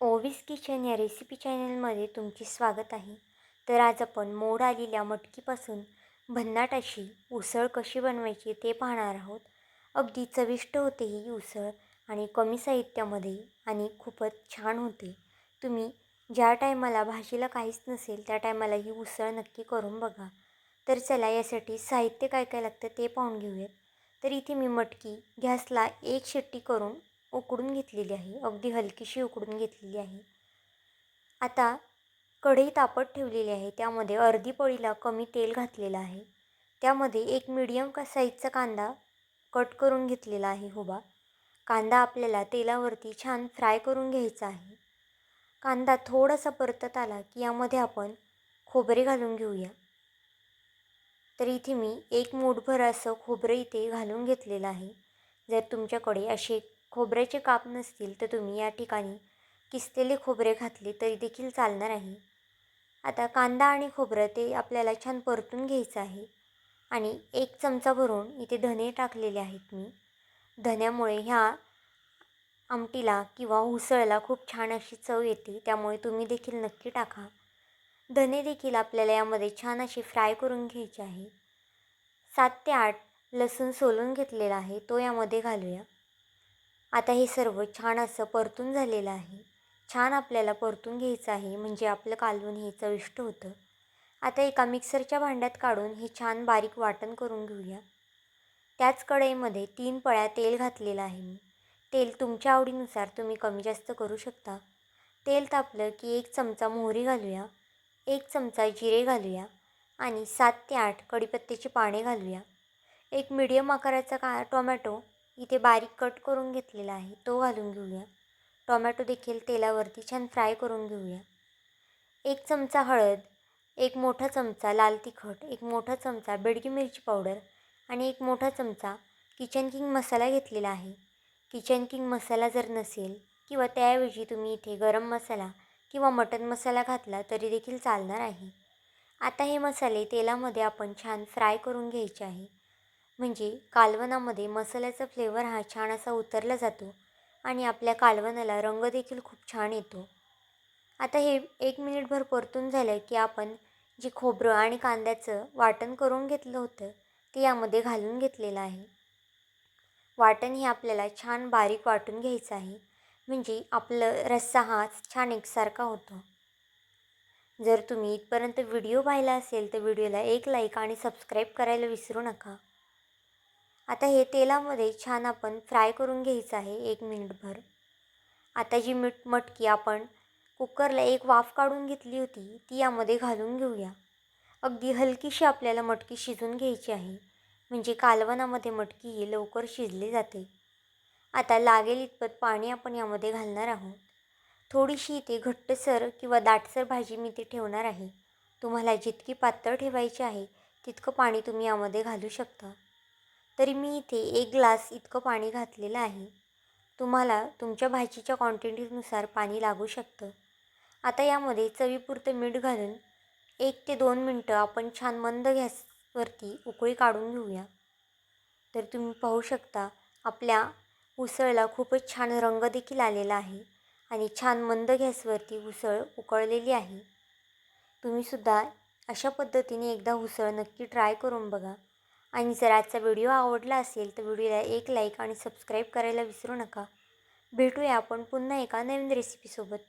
Ovis kitchen या recipe चॅनलमध्ये तुमचे स्वागत आहे. तर आज आपण मोड आलेल्या मटकीपासून भन्नाट अशी उसळ कशी बनवायची ते पाहणार आहोत. अगदी चविष्ट होते ही उसळ आणि कमी साहित्यामध्ये आणि खूपच छान होते. तुम्ही ज्या टायमाला भाजीला काहीच नसेल त्या टायमाला ही उसळ नक्की करून बघा. तर चला यासाठी साहित्य काय काय लागतं ते पाहून घेऊयात. तर इथे मी मटकी गॅसला एक शिट्टी करून उकडून घेतलेली आहे. अगदी हलकीशी उकडून घेतलेली आहे. आता कढई तापत ठेवलेली आहे. त्यामध्ये अर्धी पळीला कमी तेल घातलेलं आहे. त्यामध्ये एक मीडियम का साईजचा कांदा कट करून घेतलेला आहे हुबा कांदा आपल्याला तेलावरती छान फ्राय करून घ्यायचा आहे. कांदा थोडासा परतत आला की यामध्ये आपण खोबरे घालून घेऊया. तर इथे मी एक मूठभर असं खोबरं इथे घालून घेतलेलं आहे. जर तुमच्याकडे असे खोबऱ्याचे काप नसतील तर तुम्ही या ठिकाणी किसलेले खोबरे घातले तरी देखील चालणार आहे. आता कांदा आणि खोबरं ते आपल्याला छान परतून घ्यायचं आहे. आणि एक चमचा भरून इथे धने टाकलेले आहेत मी. धन्यामुळे ह्या आमटीला किंवा उसळला खूप छान अशी चव येते त्यामुळे तुम्ही देखील नक्की टाका. धने देखील आपल्याला यामध्ये छान अशी फ्राय करून घ्यायचे आहे. सात ते आठ लसूण सोलून घेतलेला आहे तो यामध्ये घालूया. आता हे सर्व छान असं परतून झालेलं आहे. छान आपल्याला परतून घ्यायचं आहे म्हणजे आपलं कालवण हे चविष्ट होतं. आता एका मिक्सरच्या भांड्यात काढून हे छान बारीक वाटण करून घेऊया. त्याच कढईमध्ये तीन पळ्या तेल घातलेलं आहे मी. तेल तुमच्या आवडीनुसार तुम्ही कमी जास्त करू शकता. तेल तापलं की एक चमचा मोहरी घालूया एक चमचा जिरे घालूया आणि सात ते आठ कढीपत्त्याची पाने घालूया. एक मिडियम आकाराचा का टोमॅटो इथे बारीक कट करून घेतलेला आहे. तो घालून घेऊया. टोमॅटो देखील तेलावरती छान फ्राय करून घेऊया. एक चमचा हळद एक मोठा चमचा लाल तिखट एक मोठा चमचा बेडगी मिरची पावडर आणि एक मोठा चमचा किचन किंग मसाला घेतलेला आहे. किचन किंग मसाला जर नसेल किंवा त्याऐवजी तुम्ही इथे गरम मसाला किंवा मटन मसाला घातला तरी देखील चालणार आहे. आता हे मसाले तेलामध्ये आपण छान फ्राय करून घ्यायचे आहे. म्हणजे कालवनामध्ये मसाल्याचा फ्लेवर हा छान असा उतरला जातो आणि आपल्या कालवनाला रंग देखील खूप छान येतो. आता हे एक मिनिटभर परतून झालं की आपण जे खोबरं आणि कांद्याचं वाटण करून घेतलं होतं ते यामध्ये घालून घेतलेलं आहे. वाटण हे आपल्याला छान बारीक वाटून घ्यायचं आहे म्हणजे आपलं रस्सा हा छान एकसारखा होतो. जर तुम्ही इथपर्यंत व्हिडिओ पाहिला असेल तर व्हिडिओला एक लाईक आणि सबस्क्राईब करायला विसरू नका. आता हे तेलामध्ये छान आपण फ्राय करून घ्यायचं आहे एक मिनिटभर. आता जी मीठ मटकी आपण कुकरला एक वाफ काढून घेतली होती ती यामध्ये घालून घेऊया. अगदी हलकीशी आपल्याला मटकी शिजून घ्यायची आहे. म्हणजे कालवनामध्ये मटकी ही लवकर शिजली जाते. आता लागेल इतपत पाणी आपण यामध्ये घालणार आहोत. थोडीशी इथे घट्टसर किंवा दाटसर भाजी मी ते ठेवणार आहे. तुम्हाला जितकी पातळ ठेवायची आहे तितकं पाणी तुम्ही यामध्ये घालू शकता. तरी मी इथे एक ग्लास इतकं पाणी घातलेलं आहे. तुम्हाला तुमच्या भाजीच्या क्वांटिटीनुसार पाणी लागू शकतं. आता यामध्ये चवीपुरतं मीठ घालून एक ते दोन मिनटं आपण छान मंद गॅसवरती उकळी काढून घेऊया. तर तुम्ही पाहू शकता आपल्या उसळला खूपच छान रंग देखील आलेला आहे आणि छान मंद गॅसवरती उसळ उकळलेली आहे. तुम्हीसुद्धा अशा पद्धतीने एकदा उसळ नक्की ट्राय करून बघा. आणि जर आजचा व्हिडिओ आवडला असेल तर व्हिडिओला एक लाईक आणि सबस्क्राईब करायला विसरू नका. भेटूया आपण पुन्हा एका नवीन रेसिपीसोबत